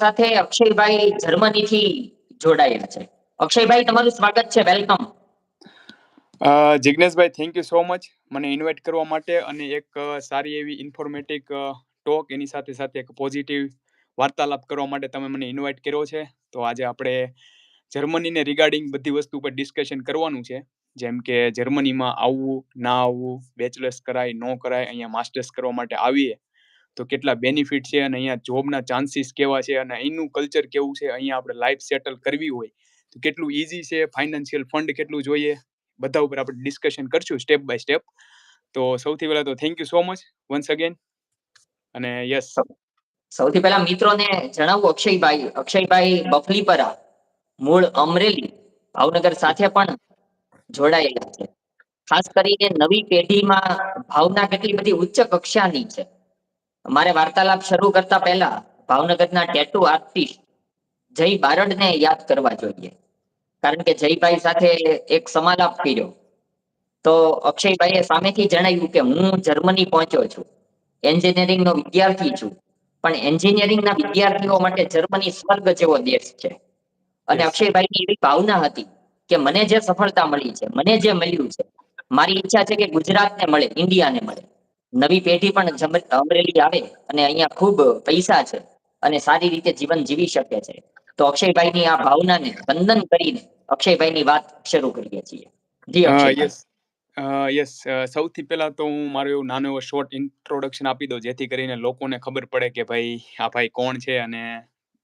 સાથે અક્ષયભાઈ જર્મનીથી જોડાયેલા છે. અક્ષયભાઈ, તમારું સ્વાગત છે. વેલકમ. જિજ્ઞેશભાઈ થેન્ક યુ સો મચ મને ઇન્વાઇટ કરવા માટે અને એક સારી એવી ઇન્ફોર્મેટિવ ટોક એની સાથે સાથે એક પોઝિટિવ વાર્તાલાપ કરવા માટે તમે મને ઇન્વાઇટ કર્યો છે. તો આજે આપણે જર્મનીને રિગાર્ડિંગ બધી વસ્તુ પર ડિસ્કશન કરવાનું છે. જેમ કે જર્મનીમાં આવવું, ના આવવું બેચલર્સ કરાય નો કરાય, અહીંયા માસ્ટર્સ કરવા માટે આવીએ. તો કેટલા બેનિફિટ છે અને અહીંયા જોબના ચાન્સીસ કેવા છે અને અહીંનું કલ્ચર કેવું છે, અહીંયા આપણે લાઈફ સેટલ કરવી હોય તો કેટલું ઈઝી છે ફાઇનાન્શિયલ ફંડ કેટલું જોઈએ, બધા ઉપર આપણે ડિસ્કશન કરશું સ્ટેપ બાય સ્ટેપ તો સૌથી પહેલા તો thank you so much once again અને યસ સૌથી પહેલા મિત્રોને જણાવું અક્ષયભાઈ અક્ષયભાઈ બફલીપરા, મૂળ અમરેલી, ભાવનગર સાથે પણ જોડાયેલા છે. ખાસ કરીને નવી પેઢીમાં ભાવના કેટલી બધી ઉચ્ચ કક્ષાની છે. મારે વાર્તાલાપ શરૂ કરતા પહેલા ભાવનગરના ટેટુ આર્ટિસ્ટ જય બારડને યાદ કરવા જોઈએ. કારણ કે જયભાઈ સાથે એક સમાલાપ કર્યો. તો અક્ષયભાઈએ સામેથી જણાવ્યું કે હું જર્મની પહોંચ્યો છું. એન્જિનિયરિંગ નો વિદ્યાર્થી છું. પણ એન્જિનિયરિંગ ના વિદ્યાર્થીઓ માટે જર્મની સ્વર્ગ જેવો દેશ છે. અને અક્ષયભાઈ અક્ષયભાઈની એવી ભાવના હતી કે મને જે સફળતા મળી છે મને જે મળ્યું છે મારી ઈચ્છા છે કે ગુજરાતને મળે ઇન્ડિયાને મળે. નવી પેઢી પણ અમરેલી આવે અને અહીંયા ખૂબ પૈસા છે અને સારી રીતે જીવન જીવી શકે છે. તો અક્ષયભાઈની આ ભાવનાને વંદન કરીને અક્ષયભાઈની વાત શરૂ કરીએ છીએ. જી યસ યસ સૌથી પહેલા તો હું મારો એવું નાનો એવો શોર્ટ ઇન્ટ્રોડક્શન આપી દઉં જેથી કરીને લોકોને ખબર પડે કે ભાઈ આ ભાઈ કોણ છે અને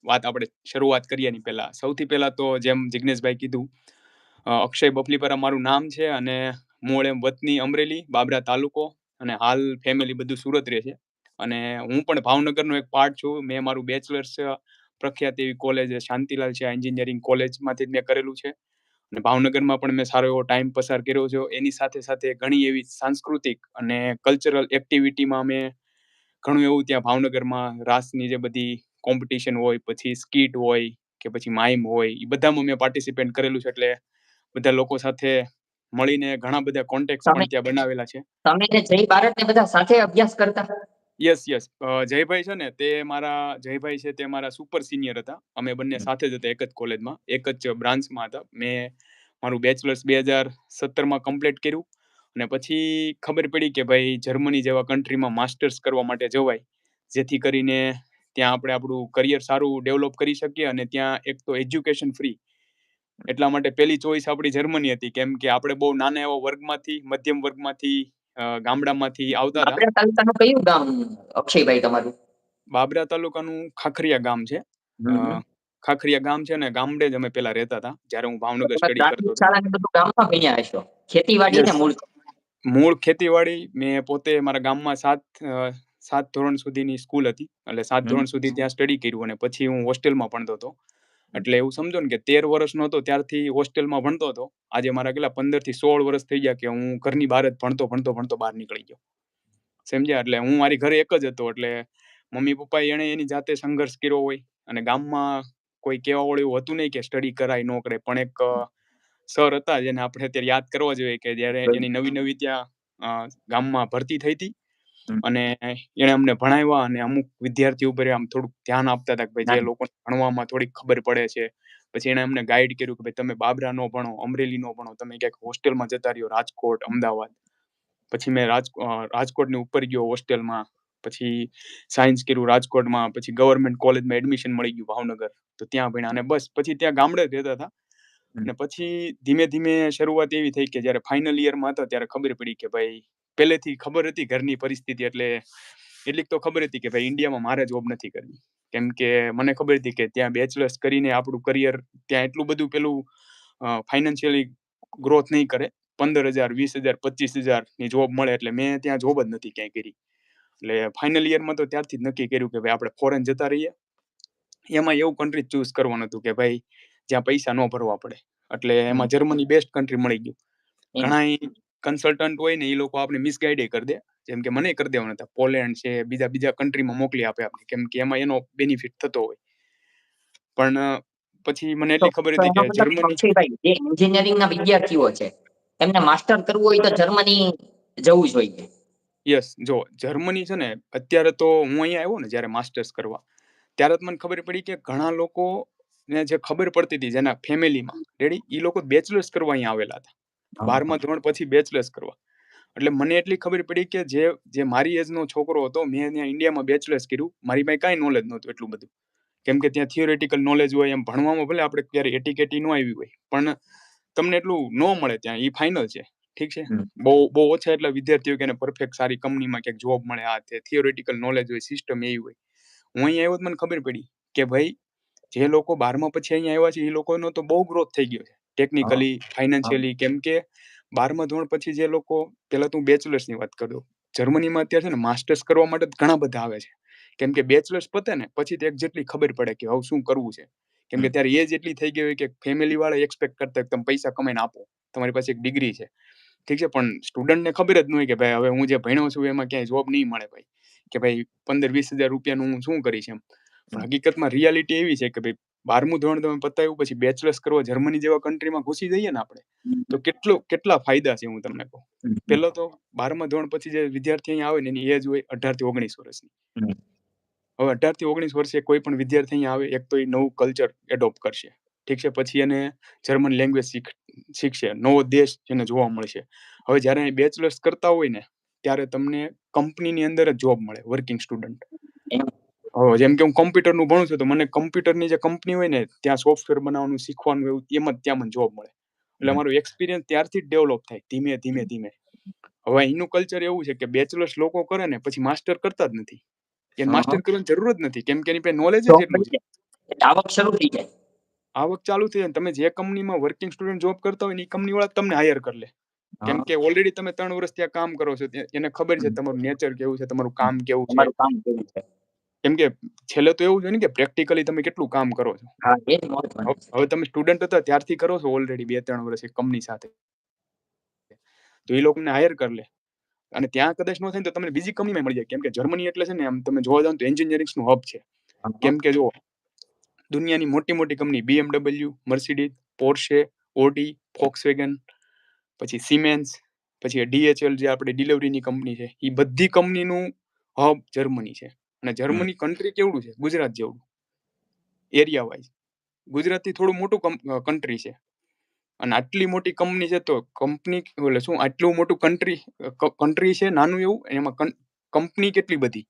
વાત આપણે શરૂઆત કરીએ એની પહેલા. સૌથી પહેલા તો જેમ જિજ્ઞેશભાઈ કીધું અક્ષય બફલીપરા મારું નામ છે અને મૂળ એમ વતની અમરેલી બાબરા તાલુકો અને હાલ ફેમિલી બધું સુરત રહે છે. અને હું પણ ભાવનગરનો એક પાર્ટ છું. મેં મારું બેચલર્સ પ્રખ્યાત એવી કોલેજ શાંતિલાલ છે એન્જિનિયરિંગ કોલેજમાંથી મેં કરેલું છે. અને ભાવનગરમાં પણ મેં સારો એવો ટાઈમ પસાર કર્યો છે. એની સાથે સાથે ઘણી એવી સાંસ્કૃતિક અને કલ્ચરલ એક્ટિવિટીમાં મેં ઘણું એવું ત્યાં ભાવનગરમાં રાસની જે બધી કોમ્પિટિશન હોય, પછી સ્કીટ હોય કે પછી માઇમ હોય એ બધામાં મેં પાર્ટિસિપેટ કરેલું છે. એટલે બધા લોકો સાથે મળીને ઘણા બધા કોન્ટેક્ટ પણ ત્યાં બનાવેલા છે. તમે ને જય ભારત ને બધા સાથે અભ્યાસ કરતા? યસ યસ જયભાઈ છે ને તે મારા જયભાઈ છે તે મારા સુપર સિનિયર હતા. અમે બંને સાથે જ હતા એક જ કોલેજમાં એક જ બ્રાન્ચમાં હતા. મેં મારું બેચલર્સ બે હજાર સત્તરમાં કમ્પ્લીટ કર્યું. અને પછી ખબર પડી કે ભાઈ જર્મની જેવા કન્ટ્રીમાં માસ્ટર્સ કરવા માટે જવાય. જેથી કરીને ત્યાં આપણે આપણું કરિયર સારું ડેવલપ કરી શકીએ અને ત્યાં એક તો એજ્યુકેશન ફ્રી એટલા માટે પહેલી ચોઈસ આપણી જર્મની હતી કેમ કે આપણે બહુ નાના એવા વર્ગમાંથી મધ્યમ વર્ગમાંથી ગામડામાંથી આવતા હતા. કયું ગામ અક્ષયભાઈ તમારું? બાબરા તાલુકાનું ખાખરિયા ગામ છે. ખાખરિયા ગામ છે ને ગામડે જ અમે પેલા રહેતા હતા જ્યારે હું ભાવનગર સ્ટડી કરતો હતો. શાળા ને બધું ગામમાં ભણ્યા હશો? ખેતીવાડી ને મૂળ? મૂળ ખેતીવાડી મેં પોતે મારા ગામમાં સાત સાત ધોરણ સુધીની સ્કૂલ હતી એટલે સાત ધોરણ સુધી ત્યાં સ્ટડી કર્યું અને પછી હું હોસ્ટેલમાં ભણતો હતો. એટલે એવું સમજો ને કે તેર વર્ષનો હતો ત્યારથી હોસ્ટેલમાં ભણતો હતો. આજે મારા કેટલા પંદરથી સોળ વર્ષ થઈ ગયા કે હું ઘરની બહાર જ ભણતો ભણતો ભણતો બહાર નીકળી ગયો. સમજ્યા? એટલે હું મારી ઘરે એક જ હતો, એટલે મમ્મી પપ્પા એણે એની જાતે સંઘર્ષ કર્યો હોય. અને ગામમાં કોઈ કહેવા વાળું એવું હતું નહીં કે સ્ટડી કરાય, ન કરાય. પણ એક સર હતા જેને આપણે અત્યારે યાદ કરવા જોઈએ કે જ્યારે એની નવી નવી ત્યાં ગામમાં ભરતી થઈ હતી. અને એણે અમને ભણાવ્યા અને અમુક વિદ્યાર્થી ઉપર આમ થોડુંક ધ્યાન આપતા હતા કે ભાઈ જે. લોકોને ભણવામાં થોડીક ખબર પડે છે. પછી એણે અમને ગાઈડ કર્યું કે ભાઈ તમે બાબરા નો ભણો અમરેલી નો ભણો તમે ક્યાંક હોસ્ટેલમાં જતા રહ્યો રાજકોટ અમદાવાદ. પછી મેં રાજ રાજકોટની ઉપર ગયો હોસ્ટેલમાં પછી સાયન્સ કર્યું રાજકોટમાં પછી ગવર્મેન્ટ કોલેજમાં એડમિશન મળી ગયું ભાવનગર. તો ત્યાં ભણ્યા અને બસ પછી ત્યાં ગામડે રહેતા હતા. અને પછી ધીમે ધીમે શરૂઆત એવી થઈ કે જ્યારે ફાઇનલ યરમાં હતા ત્યારે ખબર પડી કે ભાઈ પહેલેથી ખબર હતી ઘરની પરિસ્થિતિ એટલે એટલીક તો ખબર હતી કે ભાઈ ઇન્ડિયામાં મારે જોબ નથી કરવી. કેમ કે મને ખબર હતી કે ત્યાં બેચલર્સ કરીને આપણું કરિયર ત્યાં એટલું બધું પેલું ફાઇનાન્શિયલી ગ્રોથ નહીં કરે. પંદર હજાર વીસ હજાર પચીસ હજારની જોબ મળે એટલે મેં ત્યાં જોબ જ નથી ક્યાંય કરી. એટલે ફાઇનલ યરમાં તો ત્યારથી જ નક્કી કર્યું કે ભાઈ આપણે ફોરેન જતા રહીએ. એમાં એવું કન્ટ્રી ચૂઝ કરવાનું હતું કે ભાઈ જ્યાં પૈસા ન ભરવા પડે. એટલે એમાં જર્મની બેસ્ટ કન્ટ્રી મળી ગયું. ઘણા કન્સલ્ટન્ટ હોય ને એ લોકો આપણે મિસગાઈડ કરી દે. જેમ કે મને કરી દેવાના હતા. પોલેન્ડ છે બીજા બીજા કન્ટ્રીમાં મોકલી આપે આપણે કેમ કે એમાં એનો બેનિફિટ થતો હોય. પણ પછી મને એટલી ખબર હતી કે જર્મની જે એન્જિનિયરિંગ ના વિદ્યાર્થીઓ છે એમને માસ્ટર કરવું હોય તો જર્મની જવું જોઈએ. યસ જો જર્મની છે ને અત્યારે તો હું અહીંયા આવ્યો ને જ્યારે માસ્ટર્સ કરવા ત્યારે મને ખબર પડી કે ઘણા લોકો ને જે ખબર પડતી હતી જેના ફેમિલીમાં રેડી એ લોકો બેચલર્સ કરવા અહીંયા આવેલા હતા. બારમા ધોરણ પછી બેચલર્સ કરવા. એટલે મને એટલી ખબર પડી કે જે જે મારી એજનો છોકરો હતો મેં ત્યાં ઇન્ડિયામાં બેચલર્સ કર્યું. મારી પાસે કાંઈ નોલેજ નહોતું એટલું બધું. કેમ કે ત્યાં થિયોરેટિકલ નોલેજ હોય એમ ભણવામાં ભલે આપણે ક્યારે એટીકેટી ન આવી હોય પણ તમને એટલું ન મળે ત્યાં. એ ફાઇનલ છે. ઠીક છે? બહુ બહુ ઓછા એટલા વિદ્યાર્થીઓ કે પરફેક્ટ સારી કંપનીમાં ક્યાંક જોબ મળે. આ તે થિયોરેટિકલ નોલેજ હોય સિસ્ટમ એવી હોય. હું અહીંયા આવ્યો મને ખબર પડી કે ભાઈ જે લોકો બારમા પછી અહીંયા આવ્યા છે એ લોકોનો તો બહુ ગ્રોથ થઈ ગયો છે. ટેકનિકલી ફાઇનાન્શિયલી કેમ કે બારમા ધોરણ પછી જે લોકો પેલા તો હું બેચલર્સની વાત કરું. જર્મનીમાં અત્યારે છે ને માસ્ટર્સ કરવા માટે ઘણા બધા આવે છે. કેમ કે બેચલર્સ પતે ને પછી તો એક જેટલી ખબર પડે કે હવે શું કરવું છે. કેમ કે. ત્યારે એજ એટલી થઈ ગઈ હોય કે ફેમિલી વાળા એક્સપેક્ટ કરતા કે તમે પૈસા કમાઈને આપો. તમારી પાસે એક ડિગ્રી છે. ઠીક છે પણ સ્ટુડન્ટને ખબર જ ન હોય કે ભાઈ હવે હું જે ભણ્યો છું એમાં ક્યાંય જોબ નહીં મળે ભાઈ. કે ભાઈ પંદર વીસ હજાર રૂપિયાનું હું શું કરીશ એમ. પણ હકીકતમાં રિયાલિટી એવી છે કે ભાઈ બારમું ધોરણ તમે પતાવ્યું પછી બેચલર્સ કરવા જર્મની જેવા કન્ટ્રીમાં ઘૂસી જઈએ ને આપણે તો કેટલો કેટલા ફાયદા છે હું તમને કહું. પેલો તો બારમા ધોરણ પછી જે વિદ્યાર્થી અહીંયા આવે ને એની એજ હોય અઢારથી ઓગણીસ વર્ષની. હવે અઢારથી ઓગણીસ વર્ષે કોઈ પણ વિદ્યાર્થી અહીંયા આવે એક તો એ નવું કલ્ચર એડોપ્ટ કરશે. ઠીક છે પછી એને જર્મન લેંગ્વેજ શીખ શીખશે નવો દેશ એને જોવા મળશે. હવે જ્યારે બેચલર્સ કરતા હોય ને ત્યારે તમને કંપનીની અંદર જ જોબ મળે વર્કિંગ સ્ટુડન્ટ જેમ કે હું કોમ્પ્યુટરનું ભણું છું તો મને કમ્પ્યુટરની જે કંપની હોય ને ત્યાં સોફ્ટવેર બનાવવાનું શીખવાનું એવું એમ જ ત્યાં મને જોબ મળે. એટલે હમ. એક્સપિરિયન્સ ત્યારથી જ ડેવલપ થાય ધીમે ધીમે ધીમે. હવે અહીંનું કલ્ચર એવું છે કે બેચલર્સ લોકો કરે ને પછી માસ્ટર કરતા જ નથી. કે માસ્ટર કરવાની જરૂર જ નથી કેમ કે એની પાસે નોલેજ જ એટલું છે. આવક શરૂ થઈ જાય. આવક ચાલુ થઈ જાય તમે જે કંપનીમાં વર્કિંગ સ્ટુડન્ટ જોબ કરતા હોય ને એ કંપની વાળા તમને હાયર કરી લે. કેમ કે ઓલરેડી તમે ત્રણ વર્ષ ત્યાં કામ કરો છો એને ખબર છે તમારું નેચર કેવું છે. તમારું કામ કેવું છે. કામ કે છેલ્લે તો એવું છે ને કે પ્રેક્ટિકલી તમે કેટલું કામ કરો છો? હવે હવે તમે સ્ટુડન્ટ હતા ત્યારથી કરો છો ઓલરેડી બે ત્રણ વર્ષ એક કંપની સાથે. તો એ લોકોને હાયર કરી લે. અને ત્યાં કદાચ ન થાય તો તમને બીજી કંપનીમાં મળી જાય. કેમ કે જર્મની એટલે છે ને આમ તમે જોવા જાવ તો એન્જિનિયરિંગનું હબ છે. કેમ કે જો દુનિયાની મોટી મોટી company BMW Mercedes Porsche Audi Volkswagen પછી સિમેન્સ પછી ડીએચએલ જે આપણે ડિલિવરીની કંપની છે એ બધી કંપનીનું હબ જર્મની છે. અને જર્મની કન્ટ્રી કેવડું છે? ગુજરાત જેવડું. એરિયા વાઇઝ ગુજરાતથી થોડું મોટું કન્ટ્રી છે. અને આટલી મોટી કંપની છે તો કંપની એટલે શું આટલું મોટું કન્ટ્રી કન્ટ્રી છે નાનું એવું એમાં કંપની કેટલી બધી?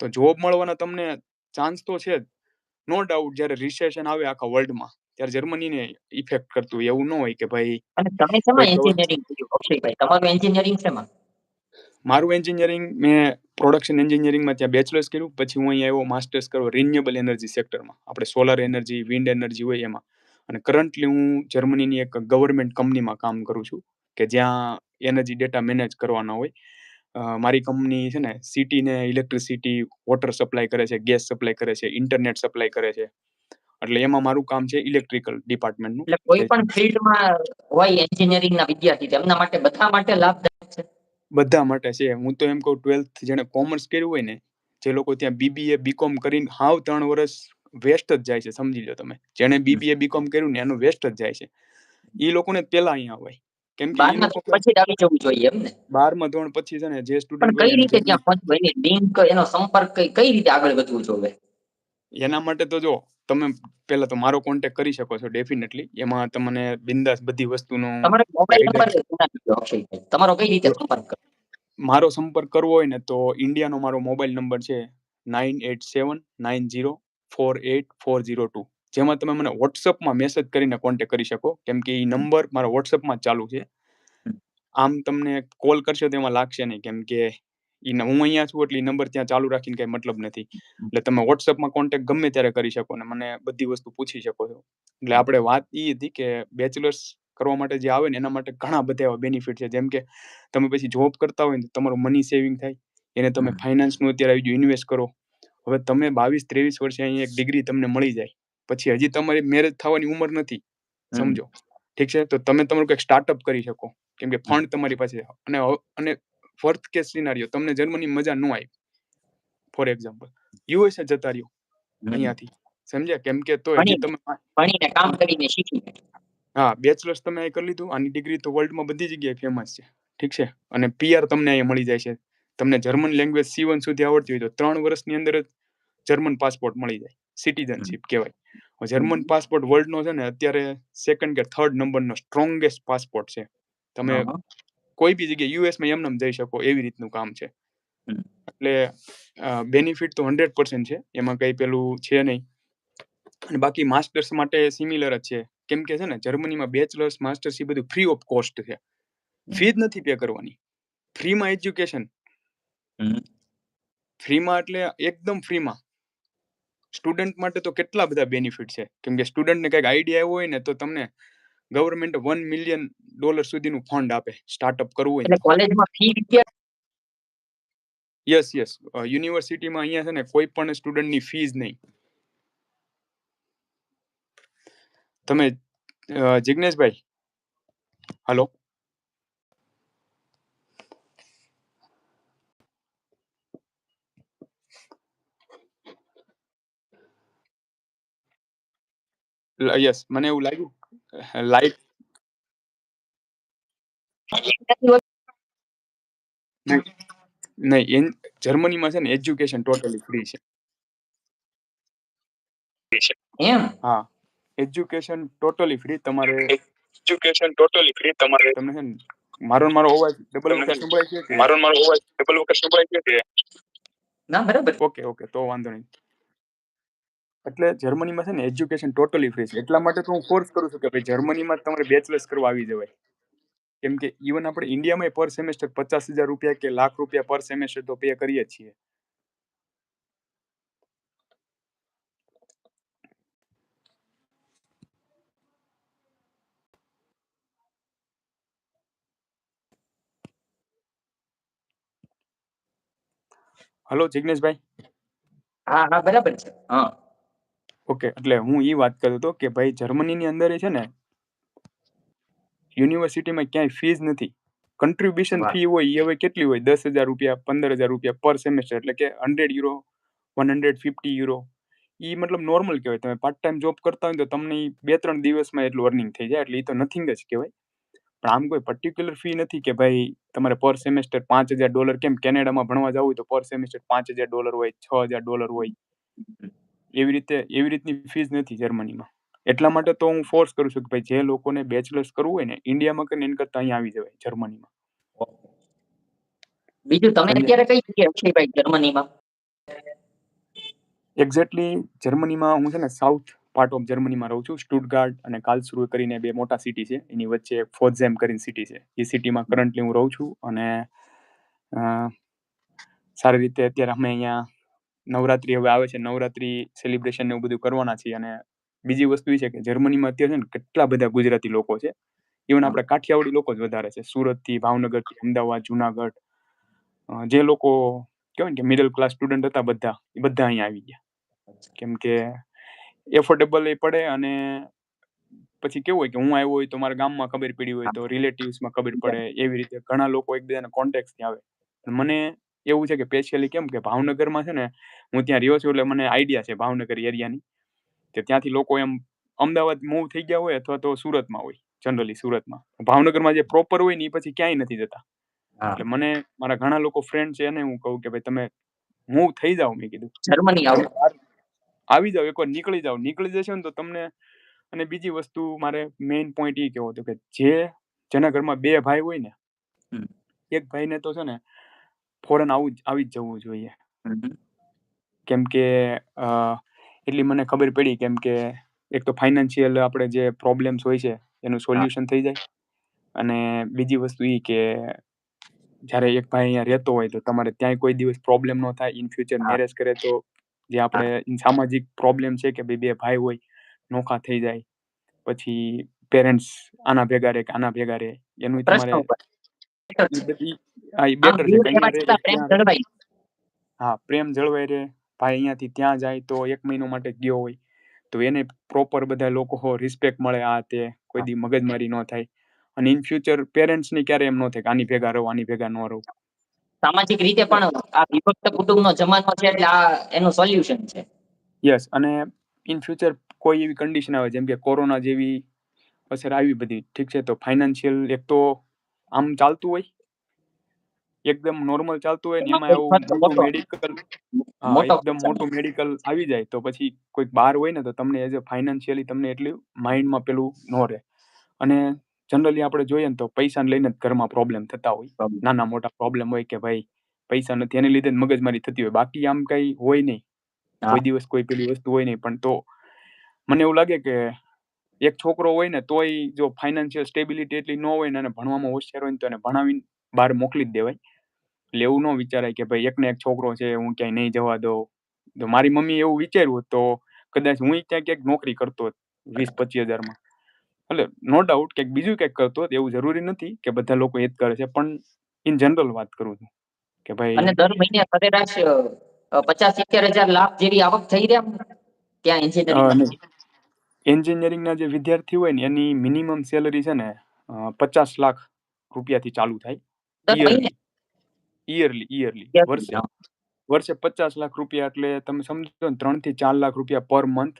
તો જોબ મળવાના તમને ચાન્સ તો છે જ. નો ડાઉટ જ્યારે રિસેશન આવે આખા વર્લ્ડમાં ત્યારે જર્મનીને ઇફેક્ટ કરતું હોય એવું ન હોય કે ભાઈ અને તમે શેમાં એન્જિનિયરિંગ કર્યું? અક્ષયભાઈ તમારું એન્જિનિયરિંગ શેમાં? મારું એન્જિનિયરિંગ મેં પ્રોડક્શન એન્જિનિયરિંગમાં ત્યાં બેચલર્સ કર્યું પછી હું અહીંયા આવ્યો માસ્ટર્સ કરવા રિન્યુએબલ એનર્જી સેક્ટરમાં આપણે સોલર એનર્જી વિન્ડ એનર્જી હોય એમાં. અને કરન્ટલી હું જર્મનીની એક ગવર્મેન્ટ કંપનીમાં કામ કરું છું કે જ્યાં એનર્જી ડેટા મેનેજ કરવાના હોય. મારી કંપની છે ને સિટીને ઇલેક્ટ્રિસિટી વોટર સપ્લાય કરે છે ગેસ સપ્લાય કરે છે ઇન્ટરનેટ સપ્લાય કરે છે. એટલે એમાં મારું કામ છે ઇલેક્ટ્રિકલ ડિપાર્ટમેન્ટનું એટલે કોઈ પણ ફિલ્ડમાં હોય એન્જિનિયરિંગના વિદ્યાર્થી તેમના માટે બધા માટે છે બધા માટે છે. હું તો એમ કહું ટ્વેલ્થ જેને કોમર્સ કર્યું હોય ને જે લોકો ત્યાં બીબીએ બીકોમ કરીને હાવ ત્રણ વર્ષ વેસ્ટ જ જાય છે સમજી લો તમે. જેને બીબીએ બીકોમ કર્યું ને એનું વેસ્ટ જ જાય છે. એ લોકોને પેલા અહીંયા હોય. કેમ કે પછી આવી જવું જોઈએ એમ ને ધોરણ પછી છે ને જે સ્ટુડન્ટ કઈ રીતે ત્યાં પહોંચવું એની લિંક એનો સંપર્ક કઈ રીતે આગળ વધવું જોઈએ? એના માટે તો જો તમે પહેલા તો મારો કોન્ટેક્ટ કરી શકો છો ડેફિનેટલી એમાં તમને બિંદાસ બધી વસ્તુનો તમારો કઈ રીતે સંપર્ક? મારો સંપર્ક કરવો હોય ને તો ઇન્ડિયાનો મારો મોબાઈલ નંબર છે nine eight seven nine zero four eight four zero two. જેમાં તમે મને વોટ્સઅપમાં મેસેજ કરીને કોન્ટેક્ટ કરી શકો કેમ કે એ નંબર મારા વોટ્સઅપમાં ચાલુ છે. આમ તમને કોલ કરશો તો એમાં લાગશે નહીં કેમ કે ઈ હું અહીંયા છું એટલે નંબર ત્યાં ચાલુ રાખીને કઈ મતલબ નથી. એટલે તમે વોટ્સઅપમાં કોન્ટેક્ટ ગમે ત્યારે કરી શકો ને મને બધી વસ્તુ પૂછી શકો છો. એટલે આપણે વાત એ હતી કે બેચલર્સ કરવા માટે જે આવે ને એના માટે ઘણા બધા એવા બેનિફિટ છે. જેમ કે તમે પછી જોબ કરતા હોય ને તમારું મની સેવિંગ થાય. એને તમે. ફાઇનાન્સનું અત્યારે આવી ગયું ઇન્વેસ્ટ કરો. હવે તમે બાવીસ ત્રેવીસ વર્ષે અહીંયા એક ડિગ્રી તમને મળી જાય. પછી હજી તમારી મેરેજ થવાની ઉંમર નથી. સમજો. ઠીક છે? તો તમે તમારું કંઈક સ્ટાર્ટઅપ કરી શકો. કેમ કે ફંડ તમારી પાસે અને અને વર્થ કેસ સિનારીઓ તમને જર્મની મજા ન આવી. ફોર એક્ઝામ્પલ યુએસએ જતા રહ્યો અહીંયાથી. સમજ્યા? કેમ કે તો તમે ભણીને કામ કરીને શીખી હા બેચલર્સ તમે અહીં કરી લીધું આની ડિગ્રી તો વર્લ્ડમાં બધી જગ્યાએ ફેમસ છે. ઠીક છે? અને પીઆર તમને અહીંયા મળી જાય છે. તમને જર્મન લેંગ્વેજ સી વન સુધી આવડતી હોય તો ત્રણ વર્ષની અંદર જ જર્મન પાસપોર્ટ મળી જાય. સિટીઝનશીપ કહેવાય. જર્મન પાસપોર્ટ વર્લ્ડનો છે ને અત્યારે સેકન્ડ કે થર્ડ નંબરનો સ્ટ્રોંગેસ્ટ પાસપોર્ટ છે. તમે કોઈ બી જગ્યાએ યુએસમાં એમને જઈ શકો એવી રીતનું કામ છે. એટલે બેનિફિટ તો હંડ્રેડ પર્સન્ટ છે. એમાં કઈ પેલું છે નહીં. અને બાકી માસ્ટર્સ માટે સિમિલર જ છે. કેમ કે છે ને જર્મનીમાં બેચલર્સ માસ્ટર્સ એ બધું ફ્રી ઓફ કોસ્ટ છે. ફી જ નથી પે કરવાની. ફ્રીમાં એજ્યુકેશન ફ્રીમાં એટલે એકદમ ફ્રીમાં સ્ટુડન્ટ માટે તો કેટલા બધા બેનિફિટ છે. કેમ કે સ્ટુડન્ટને કંઈક આઈડિયા આવ્યો હોય ને તો તમને ગવર્મેન્ટ વન મિલિયન ડોલર સુધીનું ફંડ આપે સ્ટાર્ટઅપ કરવું હોય કોલેજમાં ફી યસ યસ યુનિવર્સિટીમાં અહીંયા છે ને કોઈ પણ સ્ટુડન્ટની ફીસ નહીં. તમે જિગ્નેશભાઈ? હલો યસ મને એવું લાગ્યું. લાઈટ નહીં જર્મનીમાં છે ને એજ્યુકેશન ટોટલી ફ્રી છે. એમ? હા એજ્યુકેશન ટોટલી ફ્રી તમારે એજ્યુકેશન ટોટલી ફ્રી તમારે તમને છે ને મારો મારો અવાજ ડબલ વખત સંભળાય છે મારો મારો અવાજ ડબલ વખત સંભળાય છે ના બરાબર ઓકે ઓકે તો વાંધો નહીં. એટલે જર્મનીમાં છે ને એજ્યુકેશન ટોટલી ફ્રી છે. એટલા માટે તો હું ફોર્સ કરું છું કે ભાઈ જર્મનીમાં તમારે બેચલર્સ કરવા આવી જવાય. કેમ કે ઇવન આપણે ઇન્ડિયામાં પર સેમેસ્ટર પચાસ હજાર રૂપિયા કે લાખ રૂપિયા પર સેમેસ્ટર તો પે કરીએ છીએ. હલો જિગ્નેશભાઈ? હા હા, બરાબર છે. હા. ઓકે એટલે હું ઈ વાત કરતો હતો કે ભાઈ જર્મનીની અંદર એ છે ને યુનિવર્સિટીમાં ક્યાંય ફીસ નથી. કન્ટ્રીબ્યુશન ફી હોય એ હવે કેટલી હોય? દસ હજાર રૂપિયા પંદર હજાર રૂપિયા પર સેમેસ્ટર એટલે કે hundred euro one hundred fifty euro એ મતલબ નોર્મલ કહેવાય. તમે પાર્ટ ટાઈમ જોબ કરતા હોય તો તમને બે ત્રણ દિવસમાં એટલું અર્નિંગ થઈ જાય. એટલે એ તો નથિંગ જ કહેવાય. પણ આમ કોઈ પર્ટિક્યુલર ફી નથી કે ભાઈ તમારે પર સેમેસ્ટર પાંચ હજાર ડોલર કેમ? કેનેડામાં ભણવા જવું હોય તો પર સેમેસ્ટર પાંચ હજાર ડોલર હોય છ હજાર ડોલર હોય. એવી રીતે એવી રીતની ફીસ નથી જર્મનીમાં એટલા માટે તો હું ફોર્સ કરું છું કે ભાઈ જે લોકોને બેચલર્સ કરવું હોય ને ઇન્ડિયામાં કરીને એને કરતા અહીંયા આવી જવાય જર્મનીમાં બીજું તમે અત્યારે કઈ જગ્યાએ અક્ષયભાઈ જર્મનીમાં એક્ઝેક્ટલી જર્મનીમાં હું છે ને સાઉથ પાર્ટ ઓફ જર્મનીમાં રહું છું સ્ટુટગાર્ડ અને કાલસુરુ કરીને બે મોટા સિટી છે. એની વચ્ચે ફોઝેમ કરીને સિટી છે. એ સિટીમાં કરન્ટલી હું રહું છું અને સારી રીતે અત્યારે અમે અહીંયા નવરાત્રી હવે આવે છે. નવરાત્રી સેલિબ્રેશન ને એવું બધું કરવાના છીએ અને બીજી વસ્તુ એ છે કે જર્મનીમાં અત્યારે છે ને કેટલા બધા ગુજરાતી લોકો છે. ઇવન આપણે કાઠિયાવાડી લોકો જ વધારે છે. સુરતથી ભાવનગરથી અમદાવાદ જુનાગઢ જે લોકો કહેવાય કે મિડલ ક્લાસ સ્ટુડન્ટ હતા બધા એ બધા અહીંયા આવી ગયા. કેમ કે એફોર્ડેબલ એ પડે અને પછી કેવું હોય કે હું આવ્યો હોય તો મારા ગામમાં ખબર પડી હોય તો રિલેટિવ્સમાં ખબર પડે એવી રીતે ઘણા લોકો એકબીજાના કોન્ટેક્ટથી આવે. મને એવું છે કે સ્પેશિયલી કેમ કે ભાવનગરમાં છે ને હું ત્યાં રહ્યો છું એટલે મને આઈડિયા છે ભાવનગર એરિયાની કે ત્યાંથી લોકો એમ અમદાવાદ મૂવ થઈ ગયા હોય અથવા તો સુરતમાં હોય જનરલી સુરતમાં. ભાવનગરમાં જે પ્રોપર હોય ને એ પછી ક્યાંય નથી જતા. એટલે મને મારા ઘણા લોકો ફ્રેન્ડ છે એને હું કહું કે ભાઈ તમે મૂવ થઈ જાઓ મેં કીધું. જર્મની આવી. જાવ એકવાર નીકળી જાવ નીકળી જશે ને તો તમને અને બીજી વસ્તુ મારે મેઇન પોઈન્ટ એ કેવો હતો કે જે જેના ઘરમાં બે ભાઈ હોય ને એક એક ભાઈને તો છે ને ફોરેન આવું જ આવી જ જવું જોઈએ. કેમ કે એટલી મને ખબર પડી કેમ કે એક તો ફાઇનાન્શિયલ આપણે જે પ્રોબ્લેમ્સ હોય છે એનું સોલ્યુશન થઈ જાય. અને બીજી વસ્તુ એ કે જ્યારે એક ભાઈ અહીંયા રહેતો હોય તો તમારે ત્યાં કોઈ દિવસ પ્રોબ્લેમ ન થાય. ઇન ફ્યુચર મેરેજ કરે તો જે આપણે સામાજિક પ્રોબ્લેમ છે કે ભાઈ બે ભાઈ હોય નોખા થઈ જાય. પછી પેરેન્ટ્સ આના ભેગા રહે કે આના ભેગા રહે એનું તમારે હા, છે પ્રેમ જળવાય જળવાઈ રહે. ભાઈ અહીંયાથી ત્યાં જાય તો એક મહિનો માટે ગયો હોય. તો એને પ્રોપર બધા લોકો રિસ્પેક્ટ મળે આ તે કોઈ દી મગજમારી ન થાય. અને ઇન ફ્યુચર પેરેન્ટ્સની ક્યારે એમ ન થાય કે આની ભેગા રહો આની ભેગા ન રહો. સામાજિક રીતે પણ આ વિભક્ત કુટુંબનો જમાનો છે એટલે આ એનું સોલ્યુશન છે. યસ અને ઇન ફ્યુચર કોઈ એવી કન્ડિશન આવે જેમ કે કોરોના જેવી અસર આવી બધી ઠીક છે? તો ફાઇનાન્શિયલ એક તો આમ ચાલતું હોય એકદમ નોર્મલ ચાલતું હોય ને એમાં એવું મોટું મેડિકલ એકદમ મોટું મેડિકલ આવી જાય તો પછી કોઈક બહાર હોય ને તો તમને એઝ અ ફાઇનાન્શિયલી તમને એટલું માઇન્ડમાં પેલું ન રહે. અને જનરલી આપણે જોઈએ ને તો પૈસાને લઈને જ ઘરમાં પ્રોબ્લેમ થતા હોય. નાના મોટા પ્રોબ્લેમ હોય કે ભાઈ પૈસા નથી એને લીધે જ મગજમારી થતી હોય. બાકી આમ કઈ હોય નહીં. કોઈ દિવસ કોઈ પેલી વસ્તુ હોય નહીં પણ તો મને એવું લાગે કે એક છોકરો હોય ને તોય જો ફાઇનાન્શિયલ સ્ટેબિલિટી એટલી ન હોય ને અને ભણવામાં હોશિયાર હોય ને તો એને ભણાવીને બહાર મોકલી જ દેવાય. એટલે એવું ન વિચારાય કે ભાઈ એકને એક છોકરો છે હું ક્યાંય નહીં જવા દઉં. તો મારી મમ્મી એવું વિચાર્યું તો કદાચ હું ક્યાંક ક્યાંક નોકરી કરતો વીસ પચીસ હજારમાં. એટલે નો ડાઉટ કે બીજું કંઈક કરતો એવું જરૂરી નથી કે બધા લોકો એ જ કરે છે પણ ઇન જનરલ વાત કરું છું કે ભાઈ અને દર મહિને સરેરાશ પચાસ સિત્તેર હજાર લાખ જેવી આવક થઈ રહ્યા ત્યાં એન્જિનિયરિંગ ના એન્જિનિયરિંગના જે વિદ્યાર્થી હોય ને એની મિનિમમ સેલરી છે ને પચાસ લાખ રૂપિયાથી ચાલુ થાય. દર મહિને યરલી યરલી યરલી વર્ષે વર્ષે પચાસ લાખ રૂપિયા એટલે તમે સમજો ને ત્રણથી ચાર લાખ રૂપિયા પર મંથ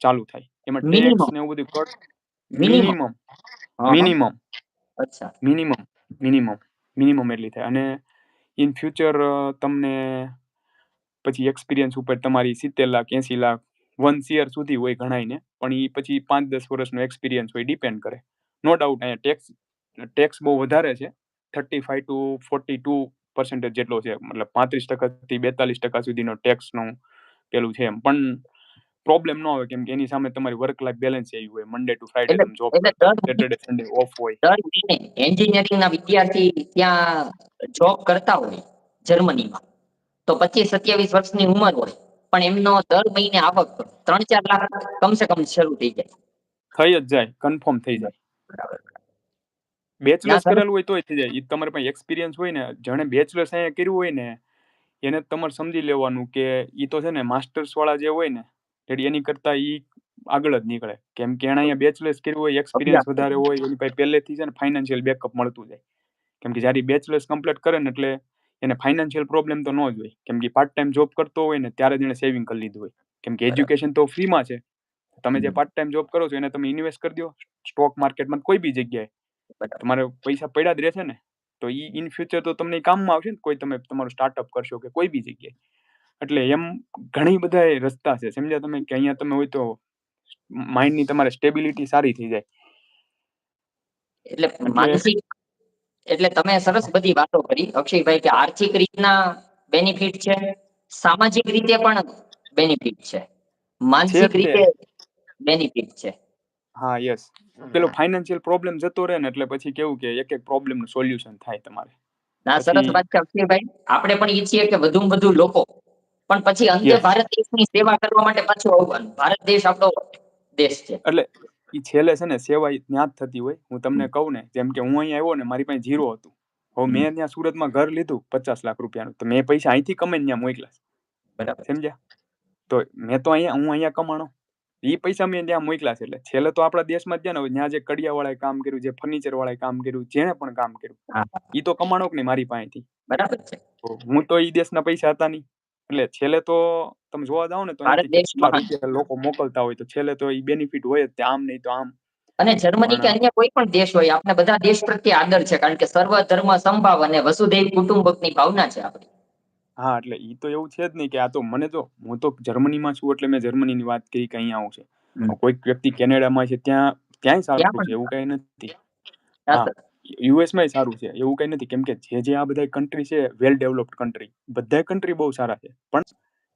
ચાલુ થાય. એમાં ટેક્સ ને એવું બધું કટ મિનિમમ મિનિમમ અચ્છા. મિનિમમ મિનિમમ મિનિમમ એટલી થાય. અને ઇન ફ્યુચર તમને પછી એક્સપિરિયન્સ ઉપર તમારી સિત્તેર લાખ એસી લાખ વન યર સુધી હોય ઘણાયને પણ એ પછી પાંચ દસ વર્ષનો એક્સપિરિયન્સ હોય ડિપેન્ડ કરે. નો ડાઉટ અહીંયા ટેક્સ ટેક્સ બહુ વધારે છે. Thirty five to forty two percentage જેટલો છે મતલબ પાંત્રીસ ટકાથી બેતાલીસ ટકા સુધીનો ટેક્સનું પેલું છે એમ. પણ પ્રોબ્લેમ ન આવે કેમ કે એની સામે તમારી વર્ક લાઈફ બેલેન્સ એવી હોય. મંડે ટુ ફ્રાઈડે તમે જોબ સેટરડે સન્ડે ઓફ હોય. એન્જિનિયરિંગ ના વિદ્યાર્થી ત્યાં જોબ કરતા હોય જર્મનીમાં. તો પચીસ સત્યાવીસ વર્ષની ઉંમર હોય પણ એમનો દર મહિને આવક ત્રણ ચાર લાખ કમસે કમ શરૂ થઈ જાય. થઈ જ જાય કન્ફર્મ થઈ જાય. બરાબર. બેચલર્સ કરેલું હોય તોય થઈ જાય. એ તમારે પાસે એક્સપિરિયન્સ હોય ને જેણે બેચલર્સ અહીંયા કર્યું હોય ને એને તમારે સમજી લેવાનું કે એ તો છે ને માસ્ટર્સ વાળા જે હોય ને એટલે એની કરતા ઈ આગળ જ નીકળે. કેમ કે એને અહીંયા બેચલર્સ કર્યું હોય એક્સપિરિયન્સ વધારે હોય એની પાસે પહેલેથી છે ને ફાઇનાન્શિયલ બેકઅપ મળતું જાય. કેમ કે જ્યારે બેચલર્સ કમ્પ્લીટ કરે ને એટલે એને ફાઇનાન્શિયલ પ્રોબ્લેમ તો ન જ હોય. કેમ કે પાર્ટ ટાઈમ જોબ કરતો હોય ને ત્યારે જ એને સેવિંગ કરી લીધું હોય. કેમ કે એજ્યુકેશન તો ફ્રીમાં છે. તમે જે પાર્ટ ટાઈમ જોબ કરો છો એને તમે ઇન્વેસ્ટ કરી દો. સ્ટોક માર્કેટમાં કોઈ બી જગ્યાએ. તમારે પૈસા પડ્યા જ રહેશે ને તો એ ઇન ફ્યુચર તો તમને કામમાં આવશે ને કોઈ તમે તમારું સ્ટાર્ટઅપ કરશો કે કોઈ બી જગ્યાએ. એટલે એમ ઘણી બધા રસ્તા છે. સમજ્યા તમે કે અહીંયા તમે હોય તો માઇન્ડની તમારે સ્ટેબિલિટી સારી થઈ જાય. એટલે માનસિક એટલે તમે સરસ બધી વાતો કરી. અક્ષયભાઈ કે આર્થિક રીતના બેનિફિટ છે સામાજિક રીતે પણ બેનિફિટ છે. માનસિક. રીતે બેનિફિટ છે. હા યસ પેલો ફાઇનાન્શિયલ પ્રોબ્લેમ જતો રહે ને એટલે પછી કેવું કે એક એક પ્રોબ્લેમનું સોલ્યુશન થાય તમારે. ના સરસ વાત છે ભાઈ આપણે પણ ઈચ્છીએ કે વધુ વધુ લોકો. પણ પછી અંતે. ભારત દેશની સેવા કરવા માટે પાછું આવવાનું. ભારત દેશ આપણો દેશ છે. એટલે ઈ છેલ્લે છે ને સેવા ત્યાં જ થતી હોય. હું તમને કહું ને જેમ કે હું અહીં આવ્યો ને મારી પાસે જીરો હતું. હવે મેં ત્યાં સુરતમાં ઘર લીધું પચાસ લાખ રૂપિયાનું. તો મેં પૈસા અહીંથી કમાઈને ત્યાં મોકલા બરાબર. સમજ્યા? તો મેં તો અહીંયા હું અહીંયા કમાણો. એ પૈસા મેં ત્યાં મોકલા છે. એટલે છેલ્લે તો આપણા દેશમાં જ ને ત્યાં જે કડિયા વાળાએ કામ કર્યું જે ફર્નિચર વાળાએ કામ કર્યું જેને પણ કામ કર્યું. એ તો કમાણો નહીં મારી પાસેથી? બરાબર છે. હું તો એ દેશના પૈસા હતા નહીં. એટલે છેલ્લે તો તમે જોવા જાવ ને તો લોકો મોકલતા હોય તો છેલ્લે તો એ બેનિફિટ હોય જ. આમ નહીં તો આમ. અને જર્મની કે અન્ય કોઈ પણ દેશ હોય આપણે બધા દેશ પ્રત્યે આદર છે કારણ કે સર્વ ધર્મ સંભાવ અને વસુધૈવ કુટુંબકની ભાવના છે આપણી. હા એટલે ઈ તો એવું છે જ નહીં કે આ તો મને તો હું તો જર્મનીમાં છું એટલે મેં જર્મનીની વાત કરી કે અહીંયા આવું છે. કોઈક વ્યક્તિ કેનેડામાં છે ત્યાં ત્યાંય સારું છે એવું કઈ નથી. હા, હા. યુએસમાં સારું છે એવું કઈ નથી. કેમ કે જે જે આ બધા કન્ટ્રી છે વેલ ડેવલપ્ડ કન્ટ્રી બધા કન્ટ્રી બહુ સારા છે. પણ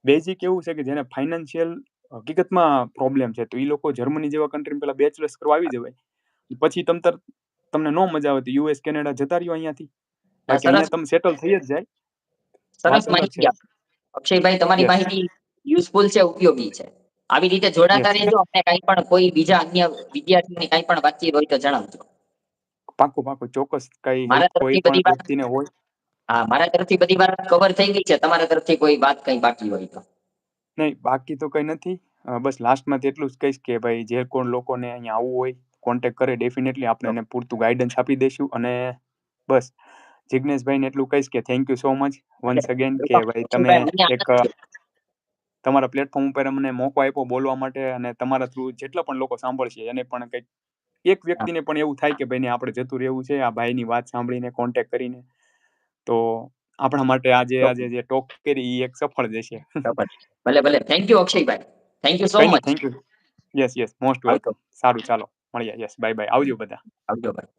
બેઝિક એવું છે કે જેને ફાઇનાન્શિયલ હકીકતમાં પ્રોબ્લેમ છે તો એ લોકો જર્મની જેવા કન્ટ્રી પેલા બેચલર્સ કરવા આવી જવાય. પછી તમ તર તમને નો મજા આવે તો યુએસ કેનેડા જતા રહ્યો અહીંયાથી. બાકી અહીંયા તમે સેટલ થઈ જ જાય. સરસ માહિતી. અક્ષયભાઈ તમારી. માહિતી યુઝફુલ છે ઉપયોગી છે. આવી રીતે જોડાતા રહેજો. અમને કઈ પણ કોઈ બીજા અન્ય વિદ્યાર્થીઓની કઈ પણ વાતચીત હોય તો જણાવજો. પાકું પાકું. ચોક્કસ કઈ કોઈ બધી વ્યક્તિને હોય. હા મારા તરફથી બધી વાત કવર થઈ ગઈ છે. તમારા તરફથી કોઈ વાત કઈ બાકી હોય તો. નહીં બાકી તો કઈ નથી. બસ લાસ્ટમાં તો એટલું જ કહીશ કે ભાઈ જે કોણ લોકોને અહીંયા આવવું હોય કોન્ટેક્ટ કરે. ડેફિનેટલી આપણે એને પૂરતું ગાઈડન્સ આપી દઈશું. અને બસ જિજ્ઞેશભાઈને એટલું કહીશ કે thank you so much once again કે ભાઈ તમે એક તમારા પ્લેટફોર્મ ઉપર અમને મોકો આપ્યો બોલવા માટે અને તમારા થ્રુ જેટલા પણ લોકો સાંભળશે એને પણ કંઈક એક વ્યક્તિને પણ એવું થાય કે ભાઈ ને આપણે જતું રહેવું છે આ ભાઈની વાત સાંભળીને કોન્ટેક્ટ કરીને તો આપણા માટે આજે આજે જે ટોક કરી એ એક સફળ જશે ભલે ભલે. Thank you Akshaybhai. Thank you so much thank you yes yes most welcome સારું ચાલો. મળીએ. યસ બાય બાય આવજો બધા. આવજો ભાઈ.